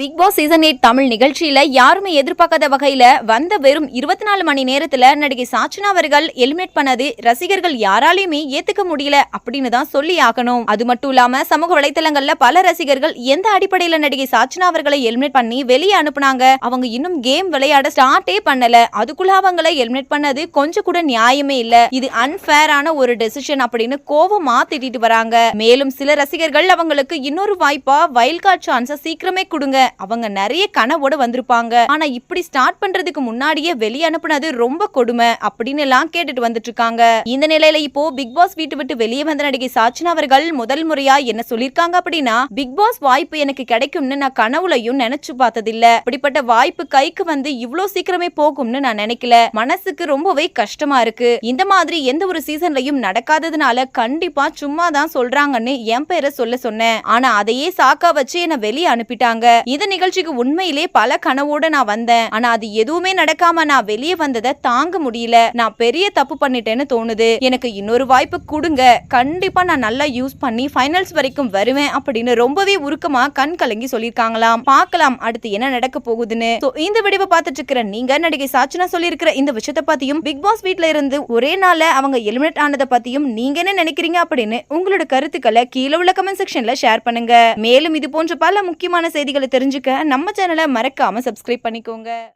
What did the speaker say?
Big boss season eight Tamil நிகழ்ச்சியில யாருமே எதிர்பார்க்காத வகையில வந்த வெறும் இருபத்தி நாலு மணி நேரத்துல நடிகை சாச்சனா அவர்கள் எலிமினேட் பண்ணது ரசிகர்கள் யாராலையுமே ஏத்துக்க முடியல அப்படின்னு தான் சொல்லி ஆகணும். அது மட்டும் இல்லாம சமூக வலைத்தளங்கள்ல பல ரசிகர்கள் எந்த அடிப்படையில நடிகை சாச்சனா அவர்களை எலிமினேட் பண்ணி வெளியே அனுப்புனாங்க? அவங்க இன்னும் கேம் விளையாட ஸ்டார்ட்டே பண்ணல. அதுக்குள்ள அவங்களை எலிமினேட் பண்ணது கொஞ்சம் கூட நியாயமே இல்ல. இது அன்பேரான ஒரு டெசிஷன் அப்படின்னு கோவமா திட்டிட்டு வராங்க. மேலும் சில ரசிகர்கள் அவங்களுக்கு இன்னொரு வாய்ப்பா வைல்ட் கார்டு சான்ஸ சீக்கிரமே கொடுங்க. அவங்க நிறைய கனவோட வந்திருப்பாங்க. ஆனா இப்படி ஸ்டார்ட் பண்றதுக்கு முன்னாடியே வெளியே அனுப்புனது ரொம்ப கொடுமை அப்படின்னு எல்லாம் கேட்டுட்டு வந்துட்டு இருக்காங்க. இந்த நிலையில இப்போ பிக் பாஸ் வீட்டு விட்டு வெளியே வந்த நடிகை சாச்சினா அவர்கள் முதல் முறையா என்ன சொல்லிருக்காங்க அப்படின்னா பிக் பாஸ் வாய்ப்பு எனக்கு கிடைக்கும்னு நான் கனவுலையும் நினைச்சு பார்த்ததில்ல. அப்படிப்பட்ட வாய்ப்பு கைக்கு வந்து இவ்வளவு சீக்கிரமே போகும்னு நான் நினைக்கல. மனசுக்கு ரொம்பவே கஷ்டமா இருக்கு. இந்த மாதிரி எந்த ஒரு சீசன்லயும் நடக்காததுனால கண்டிப்பா சும்மா தான் சொல்றாங்கன்னு என் பேரை சொல்ல சொன்னேன். ஆனா அதையே சாக்கா வச்சு என்ன வெளியே அனுப்பிட்டாங்க. இந்த நிகழ்ச்சிக்கு உண்மையிலே பல கனவோட நான் வந்தேன். ஆனா அது எதுவுமே நடக்காம நான் வெளியே வந்ததை தாங்க முடியல. நான் பெரிய தப்பு பண்ணிட்டேன்னு தோணுது. எனக்கு இன்னொரு வாய்ப்பு கொடுங்க. கண்டிப்பா நான் நல்லா யூஸ் பண்ணி ஃபைனல்ஸ் வரைக்கும் வருவேன் அப்படின்னு ரொம்பவே உருக்கமா கண் கலங்கி சொல்லியிருக்காங்களாம். பார்க்கலாம் அடுத்து என்ன நடக்க போகுதுன்னு. இந்த விடிவை பார்த்துட்டு இருக்கிற நீங்க நடிகை சாச்சனா சொல்லியிருக்கிற இந்த விஷயத்தை பத்தியும் பிக் பாஸ் வீட்ல இருந்து ஒரே நாள்ல அவங்க எலிமினேட் ஆனதை பத்தியும் நீங்க என்ன நினைக்கிறீங்க அப்படின்னு உங்களோட கருத்துக்களை கீழே உள்ள கமெண்ட் செக்ஷன்ல ஷேர் பண்ணுங்க. மேலும் இது போன்ற பல முக்கியமான செய்திகளை தெரிஞ்சுக்க நம்ம சேனலை மறக்காம சப்ஸ்கிரைப் பண்ணிக்கோங்க.